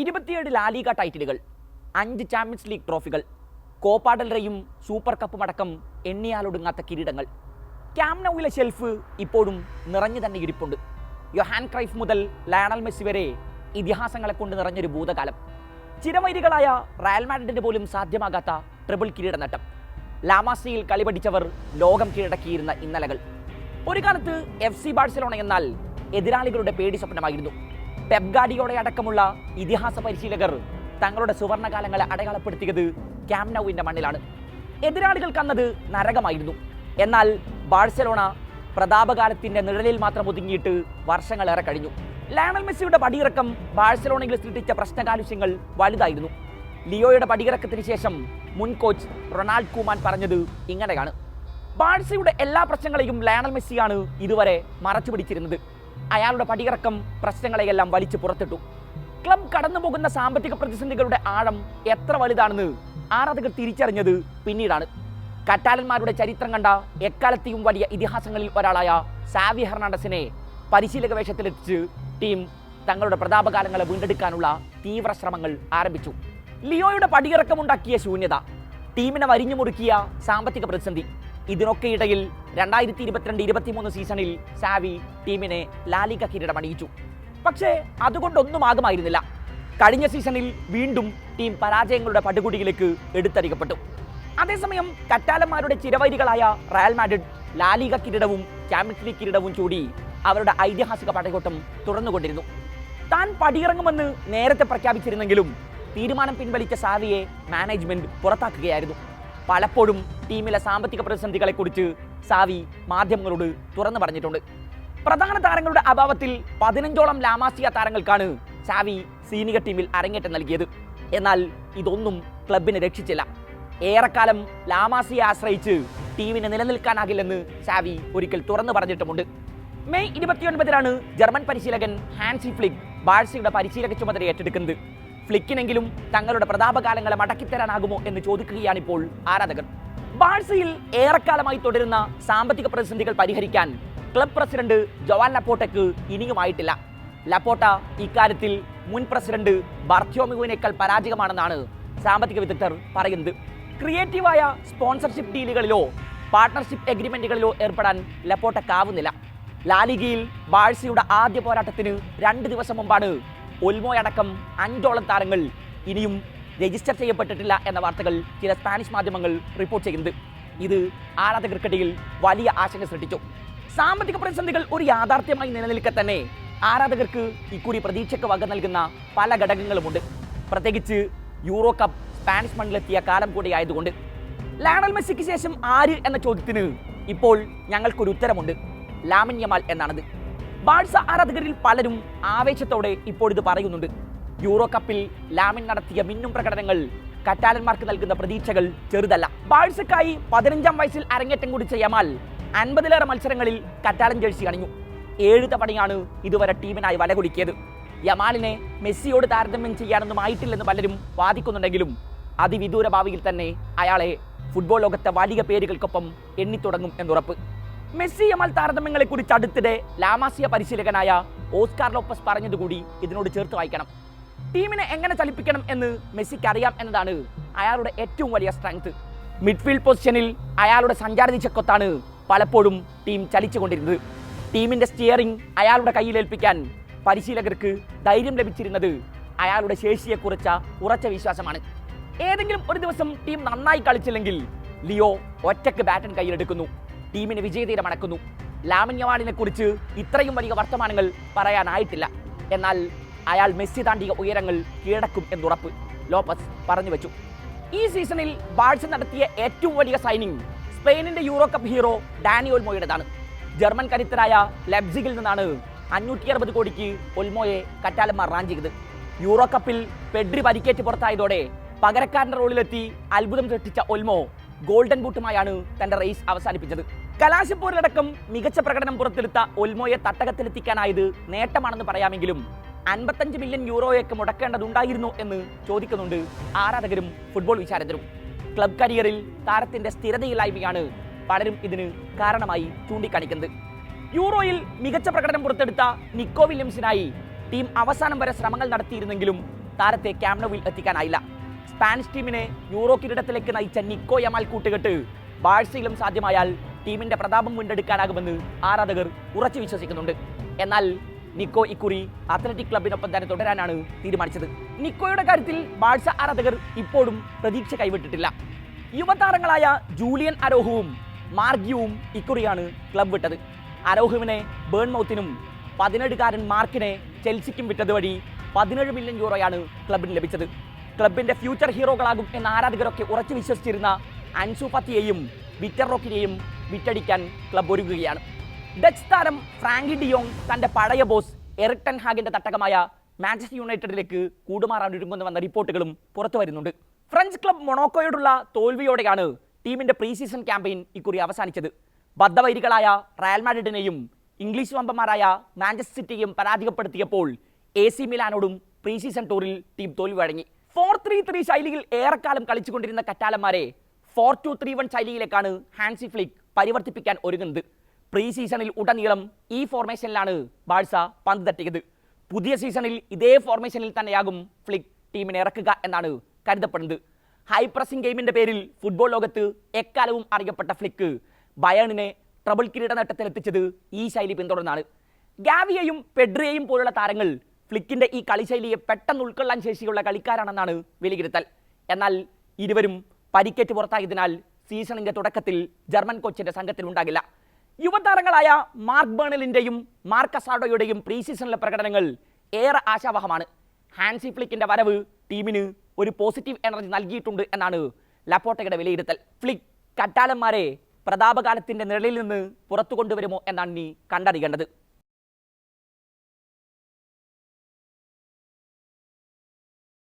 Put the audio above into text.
ഇരുപത്തിയേഴ് ലാലിക ടൈറ്റിലുകൾ അഞ്ച് ചാമ്പ്യൻസ് ലീഗ് ട്രോഫികൾ കോപ്പാഡലറയും സൂപ്പർ കപ്പും അടക്കം എണ്ണിയാലൊടുങ്ങാത്ത കിരീടങ്ങൾ. ക്യാംനൌവിലെ ഷെൽഫ് ഇപ്പോഴും നിറഞ്ഞു തന്നെ ഇരിപ്പുണ്ട്. യൊഹാൻ ക്രൈഫ് മുതൽ ലയണൽ മെസ്സി വരെ ഇതിഹാസങ്ങളെ കൊണ്ട് നിറഞ്ഞൊരു ഭൂതകാലം. ചിരവൈരികളായ റയൽ മാഡ്രിഡിന് പോലും സാധ്യമാകാത്ത ട്രിപ്പിൾ കിരീട നേട്ടം. ലാമാസിയിൽ കളി പഠിച്ചവർ ലോകം കീഴടക്കിയിരുന്ന ഇന്നലകൾ. ഒരു കാലത്ത് എഫ് സി ബാഴ്സലോണ എന്നാൽ എതിരാളികളുടെ പേടി സ്വപ്നമായിരുന്നു. പെപ്ഗാഡിയോടെ അടക്കമുള്ള ഇതിഹാസ പരിശീലകർ തങ്ങളുടെ സുവർണകാലങ്ങളെ അടയാളപ്പെടുത്തിയത് ക്യാംനൌവിന്റെ മണ്ണിലാണ്. എതിരാളികൾക്ക് അന്നത് നരകമായിരുന്നു. എന്നാൽ ബാഴ്സലോണ പ്രതാപകാലത്തിന്റെ നിഴലിൽ മാത്രം ഒതുങ്ങിയിട്ട് വർഷങ്ങളേറെ കഴിഞ്ഞു. ലയണൽ മെസ്സിയുടെ പടിയിറക്കം ബാഴ്സലോണയിൽ സൃഷ്ടിച്ച പ്രശ്നകാലുഷ്യങ്ങൾ വലുതായിരുന്നു. ലിയോയുടെ പടിയിറക്കത്തിന് ശേഷം മുൻ കോച്ച് റൊണാൾഡ് കുമാൻ പറഞ്ഞത് ഇങ്ങനെയാണ്. ബാഴ്സയുടെ എല്ലാ പ്രശ്നങ്ങളെയും ലയണൽ മെസ്സിയാണ് ഇതുവരെ മറച്ചു പിടിച്ചിരുന്നത് അയാളുടെ പടിയിറക്കം പ്രശ്നങ്ങളെയെല്ലാം വലിച്ചു പുറത്തിട്ടു. ക്ലബ് കടന്നു പോകുന്ന സാമ്പത്തിക പ്രതിസന്ധികളുടെ ആഴം എത്ര വലുതാണെന്ന് ആരാധകർ തിരിച്ചറിഞ്ഞത് പിന്നീടാണ്. കറ്റാലന്മാരുടെ ചരിത്രം കണ്ട എക്കാലത്തെയും വലിയ ഇതിഹാസങ്ങളിൽ ഒരാളായ സാവി ഹെർണാണ്ടസിനെ പരിശീലക വേഷത്തിലെത്തിച്ച് ടീം തങ്ങളുടെ പ്രതാപകാലങ്ങളെ വീണ്ടെടുക്കാനുള്ള തീവ്ര ശ്രമങ്ങൾ ആരംഭിച്ചു. ലിയോയുടെ പടിയിറക്കമുണ്ടാക്കിയ ശൂന്യത ടീമിനെ വരിഞ്ഞു മുറുക്കിയ സാമ്പത്തിക പ്രതിസന്ധി ഇതിനൊക്കെ ഇടയിൽ രണ്ടായിരത്തി ഇരുപത്തിരണ്ട് ഇരുപത്തിമൂന്ന് സീസണിൽ സാവി ടീമിനെ ലാലിക കിരീടമണിയിച്ചു. പക്ഷേ അതുകൊണ്ടൊന്നും ആകുമായിരുന്നില്ല കഴിഞ്ഞ സീസണിൽ വീണ്ടും ടീം പരാജയങ്ങളുടെ പടുകുടിയിലേക്ക് എടുത്തറിയപ്പെട്ടു അതേസമയം കറ്റാലന്മാരുടെ ചിരവൈരികളായ റയൽ മാഡ്രിഡ് ലാലിക കിരീടവും ചാമ്പ്യൻസ് ലീഗ് കിരീടവും ചൂടി അവരുടെ ഐതിഹാസിക പടയോട്ടം തുടർന്നുകൊണ്ടിരുന്നു താൻ പടിയിറങ്ങുമെന്ന് നേരത്തെ പ്രഖ്യാപിച്ചിരുന്നെങ്കിലും തീരുമാനം പിൻവലിച്ച സാവിയെ മാനേജ്മെന്റ് പുറത്താക്കുകയായിരുന്നു. പലപ്പോഴും ടീമിലെ സാമ്പത്തിക പ്രതിസന്ധികളെ കുറിച്ച് സാവി മാധ്യമങ്ങളോട് തുറന്നു പറഞ്ഞിട്ടുണ്ട്. പ്രധാന താരങ്ങളുടെ അഭാവത്തിൽ പതിനഞ്ചോളം ലാമാസിയ താരങ്ങൾക്കാണ് സാവി സീനിയർ ടീമിൽ അരങ്ങേറ്റം നൽകിയത്. എന്നാൽ ഇതൊന്നും ക്ലബിനെ രക്ഷിച്ചില്ല. ഏറെക്കാലം ലാമാസിയെ ആശ്രയിച്ച് ടീമിന് നിലനിൽക്കാനാകില്ലെന്ന് സാവി ഒരിക്കൽ തുറന്നു പറഞ്ഞിട്ടുമുണ്ട്. മെയ് ഇരുപത്തിയൊൻപതിനാണ് ജർമ്മൻ പരിശീലകൻ ഹാൻസി ഫ്ലിക് ബാഴ്സയുടെ പരിശീലക ചുമതല ഏറ്റെടുക്കുന്നത്. ഫ്ലിക്കിനെങ്കിലും തങ്ങളുടെ പ്രതാപകാലങ്ങളെ മടക്കിത്തരാനാകുമോ എന്ന് ചോദിക്കുകയാണ് ഇപ്പോൾ ആരാധകർ. ബാഴ്സയിൽ ഏറെക്കാലമായി തുടരുന്ന സാമ്പത്തിക പ്രതിസന്ധികൾ പരിഹരിക്കാൻ ക്ലബ് പ്രസിഡന്റ് ജവാൻ ലപ്പോട്ടയ്ക്ക് ഇനിയുമായിട്ടില്ല. ലപ്പോട്ട ഇക്കാര്യത്തിൽ മുൻ പ്രസിഡന്റ് ബർത്തോമിയുവിനേക്കാൾ പരാജയമാണെന്നാണ് സാമ്പത്തിക വിദഗ്ധർ പറയുന്നത്. ക്രിയേറ്റീവായ സ്പോൺസർഷിപ്പ് ഡീലുകളിലോ പാർട്ണർഷിപ്പ് എഗ്രിമെന്റുകളിലോ ഏർപ്പെടാൻ ലപ്പോട്ടക്കാവുന്നില്ല ലാലിഗയിൽ ബാഴ്സയുടെ ആദ്യ പോരാട്ടത്തിന് രണ്ട് ദിവസം മുമ്പാണ് ഒൽമോയടക്കം അഞ്ചോളം താരങ്ങൾ ഇനിയും രജിസ്റ്റർ ചെയ്യപ്പെട്ടിട്ടില്ല എന്ന വാർത്തകൾ ചില സ്പാനിഷ് മാധ്യമങ്ങൾ റിപ്പോർട്ട് ചെയ്യുന്നത് ഇത് ആരാധകർക്കിടയിൽ വലിയ ആശങ്ക സൃഷ്ടിച്ചു. സാമ്പത്തിക പ്രതിസന്ധികൾ ഒരു യാഥാർത്ഥ്യമായി നിലനിൽക്കെ തന്നെ ആരാധകർക്ക് ഇക്കൂടി പ്രതീക്ഷയ്ക്ക് വക നൽകുന്ന പല ഘടകങ്ങളുമുണ്ട്. പ്രത്യേകിച്ച് യൂറോ കപ്പ് സ്പാനിഷ് മണ്ണിലെത്തിയ കാലം കൂടി ആയതുകൊണ്ട്. ലയണൽ മെസ്സിക്ക് ശേഷം ആര് എന്ന ചോദ്യത്തിന് ഇപ്പോൾ ഞങ്ങൾക്കൊരു ഉത്തരമുണ്ട്. ലാമിൻ യമാൽ എന്നാണത്. ബാഴ്സ ആരാധകരിൽ പലരും ആവേശത്തോടെ ഇപ്പോൾ ഇത് പറയുന്നുണ്ട്. യൂറോ കപ്പിൽ ലാമിൻ നടത്തിയ മിന്നും പ്രകടനങ്ങൾ കറ്റാലന്മാർക്ക് നൽകുന്ന പ്രതീക്ഷകൾ ചെറുതല്ല. ബാഴ്സക്കായി പതിനഞ്ചാം വയസ്സിൽ അരങ്ങേറ്റം കൂടി യമാൽ അൻപതിലേറെ മത്സരങ്ങളിൽ കറ്റാലൻ ജേഴ്സി അണിഞ്ഞു. ഏഴ് തവണയാണ് ഇതുവരെ ടീമിനായി വലകുലുക്കിയത് യമാലിനെ മെസ്സിയോട് താരതമ്യം ചെയ്യാനൊന്നും ആയിട്ടില്ലെന്ന് പലരും വാദിക്കുന്നുണ്ടെങ്കിലും അതിവിദൂര ഭാവിയിൽ തന്നെ അയാളെ ഫുട്ബോൾ ലോകത്തെ വലിയ പേരുകൾക്കൊപ്പം എണ്ണിത്തുടങ്ങും എന്നുറപ്പ്. മെസ്സി യമാൽ താരതമ്യങ്ങളെ കുറിച്ച് അടുത്തിടെ ലാമാസിയ പരിശീലകനായ ഓസ്കാർ ലോപ്പസ് പറഞ്ഞതുകൂടി ഇതിനോട് ചേർത്ത് വായിക്കണം. ടീമിനെ എങ്ങനെ ചലിപ്പിക്കണം എന്ന് മെസ്സിക്ക് അറിയാം എന്നതാണ് അയാളുടെ ഏറ്റവും വലിയ സ്ട്രെങ്ത് മിഡ്ഫീൽഡ് പൊസിഷനിൽ അയാളുടെ സഞ്ചാര ദിശക്കൊത്താണ് പലപ്പോഴും ടീം ചലിച്ചുകൊണ്ടിരുന്നത്. ടീമിന്റെ സ്റ്റിയറിംഗ് അയാളുടെ കയ്യിലേൽപ്പിക്കാൻ പരിശീലകർക്ക് ധൈര്യം ലഭിച്ചിരുന്നത് അയാളുടെ ശേഷിയെക്കുറിച്ച ഉറച്ച വിശ്വാസമാണ്. ഏതെങ്കിലും ഒരു ദിവസം ടീം നന്നായി കളിച്ചില്ലെങ്കിൽ ലിയോ ഒറ്റയ്ക്ക് ബാറ്റൻ കയ്യിലെടുക്കുന്നു. ടീമിന് വിജയതീരം അടക്കുന്നു. ലാമിന്യവാളിനെ കുറിച്ച് ഇത്രയും വലിയ വർത്തമാനങ്ങൾ പറയാനായിട്ടില്ല. എന്നാൽ അയാൾ മെസ്സി താണ്ടിയ ഉയരങ്ങൾ കീഴടക്കും എന്നുറപ്പ് ലോപ്പസ് പറഞ്ഞു വെച്ചു. ഈ സീസണിൽ ബാഴ്സ നടത്തിയ ഏറ്റവും വലിയ സൈനിങ് സ്പെയിനിന്റെ യൂറോ കപ്പ് ഹീറോ ഡാനിയോൽ ഒൽമോയുടേതാണ് ജർമ്മൻ കരുത്തരായ ലെബ്സിഗിൽ നിന്നാണ് അഞ്ഞൂറ്റി അറുപത് കോടിക്ക് ഒൽമോയെ കറ്റാലന്മാർ റാഞ്ച് ചെയ്തത്. യൂറോ കപ്പിൽ പെഡ്രി പരിക്കേറ്റ് പുറത്തായതോടെ പകരക്കാരന്റെ റോളിലെത്തി അത്ഭുതം സൃഷ്ടിച്ച ഒൽമോ ഗോൾഡൻ ബൂട്ടുമായാണ് തന്റെ റേസ് അവസാനിപ്പിച്ചത്. കലാശപ്പോരിലടക്കം മികച്ച പ്രകടനം പുറത്തെടുത്ത ഒൽമോയെ തട്ടകത്തിലെത്തിക്കാനായത് നേട്ടമാണെന്ന് പറയാമെങ്കിലും അൻപത്തഞ്ച് മില്യൺ യൂറോയൊക്കെ മുടക്കേണ്ടതുണ്ടായിരുന്നു എന്ന് ചോദിക്കുന്നുണ്ട് ആരാധകരും ഫുട്ബോൾ വിചാരകരും ക്ലബ് കരിയറിൽ താരത്തിന്റെ സ്ഥിരതയില്ലായ്മയാണ് പലരും ഇതിന് കാരണമായി ചൂണ്ടിക്കാണിക്കുന്നത്. യൂറോയിൽ മികച്ച പ്രകടനം പുറത്തെടുത്ത നിക്കോ വില്യംസിനായി ടീം അവസാനം വരെ ശ്രമങ്ങൾ നടത്തിയിരുന്നെങ്കിലും താരത്തെ ക്യാമ്നോവിൽ എത്തിക്കാനായില്ല. സ്പാനിഷ് ടീമിനെ യൂറോ കിരീടത്തിലേക്ക് നയിച്ച നിക്കോ യമാൽ കൂട്ടുകെട്ട്. ബാഴ്സയിലും സാധ്യമായാൽ ടീമിന്റെ പ്രതാപം വീണ്ടെടുക്കാനാകുമെന്ന് ആരാധകർ ഉറച്ചു വിശ്വസിക്കുന്നുണ്ട്. എന്നാൽ നിക്കോ ഇക്കുറി അത്ലറ്റിക് ക്ലബിനൊപ്പം തന്നെ തുടരാനാണ് തീരുമാനിച്ചത്. നിക്കോയുടെ കാര്യത്തിൽ ബാഴ്സ ആരാധകർ ഇപ്പോഴും പ്രതീക്ഷ കൈവിട്ടിട്ടില്ല. യുവതാരങ്ങളായ ജൂലിയൻ അരോഹവും മാർഗ്യവും ഇക്കുറിയാണ് ക്ലബ് വിട്ടത്. അരോഹുവിനെ ബേൺമൗത്തിനും പതിനേഴുകാരൻ മാർക്കിനെ ചെൽസിക്കും വിറ്റത് വഴി പതിനേഴ് മില്യൺ യൂറോയാണ് ക്ലബിന് ലഭിച്ചത്. ക്ലബിന്റെ ഫ്യൂച്ചർ ഹീറോകളാകും എന്ന ആരാധകരൊക്കെ ഉറച്ചു വിശ്വസിച്ചിരുന്ന അൻസു ഫത്തിയെയും വിറ്റർ റോക്കിനെയും വിറ്റടിക്കാൻ ക്ലബ് ഒരുങ്ങുകയാണ്. ഡച്ച് താരം ഫ്രാങ്കി ഡിയോങ് തന്റെ പഴയ ബോസ് എറിക്ടൻ ഹാഗിന്റെ തട്ടകമായ മാഞ്ചസ്റ്റർ യുണൈറ്റഡിലേക്ക് കൂടുമാറാൻ ഒരുങ്ങുന്നുവെന്ന റിപ്പോർട്ടുകളും പുറത്തു വരുന്നുണ്ട്. ഫ്രഞ്ച് ക്ലബ് മൊണോക്കോയോടുള്ള തോൽവിയോടെയാണ് ടീമിന്റെ പ്രീ സീസൺ ക്യാമ്പയിൻ ഇക്കുറി അവസാനിച്ചത്. ബദ്ധവൈരികളായ റയൽ മാഡ്രിഡിനെയും ഇംഗ്ലീഷ് വമ്പന്മാരായ മാഞ്ചസ്റ്റർ സിറ്റിയെയും പരാജയപ്പെടുത്തിയപ്പോൾ എ സി മിലാനോടും പ്രീ സീസൺ ടൂറിൽ ടീം തോൽവി വഴങ്ങി ഫോർ ത്രീ ത്രീ ശൈലിയിൽ ഏറെക്കാലം കളിച്ചുകൊണ്ടിരുന്ന കറ്റാലന്മാരെ ഫോർ ടു ത്രീ വൺ ശൈലിയിലേക്കാണ് ഹാൻസി ഫ്ലിക് പരിവർത്തിപ്പിക്കാൻ ഒരുങ്ങുന്നത്. പ്രീ സീസണിൽ ഉടനീളം ഈ ഫോർമേഷനിലാണ് ബാഴ്സ പന്ത് തട്ടിയത്. പുതിയ സീസണിൽ ഇതേ ഫോർമേഷനിൽ തന്നെയാകും ഫ്ലിക് ടീമിനെ ഇറക്കുക എന്നാണ് കരുതപ്പെടുന്നത്. ഹൈ പ്രസിംഗ് ഗെയിമിന്റെ പേരിൽ ഫുട്ബോൾ ലോകത്ത് എക്കാലവും അറിയപ്പെട്ട ഫ്ലിക്ക് ബയണിനെ ട്രബിൾ കിരീട നേട്ടത്തിലെത്തിച്ചത് ഈ ശൈലി പിന്തുടർന്നാണ്. ഗാവിയെയും പെഡ്രിയെയും പോലുള്ള താരങ്ങൾ ഫ്ലിക്കിന്റെ ഈ കളിശൈലിയെ പെട്ടെന്ന് ഉൾക്കൊള്ളാൻ ശേഷിയുള്ള കളിക്കാരാണെന്നാണ് വിലയിരുത്തൽ. എന്നാൽ ഇരുവരും പരിക്കേറ്റ് പുറത്തായതിനാൽ സീസണിന്റെ തുടക്കത്തിൽ ജർമ്മൻ കോച്ചിന്റെ സംഘത്തിൽ ഉണ്ടാകില്ല യുവതാരങ്ങളായ മാർക്ക് ബേണലിന്റെയും മാർക്ക് അസാഡോയുടെയും പ്രീ സീസണിലെ പ്രകടനങ്ങൾ ഏറെ ആശാവഹമാണ്. ഹാൻസി ഫ്ലിക്കിന്റെ വരവ് ടീമിന് ഒരു പോസിറ്റീവ് എനർജി നൽകിയിട്ടുണ്ട് എന്നാണ് ലപ്പോട്ടയുടെ വിലയിരുത്തൽ. ഫ്ലിക്ക് കറ്റാലന്മാരെ പ്രതാപകാലത്തിന്റെ നിഴലിൽ നിന്ന് പുറത്തു കൊണ്ടുവരുമോ എന്നാണ് ഇനി കണ്ടറിയേണ്ടത്.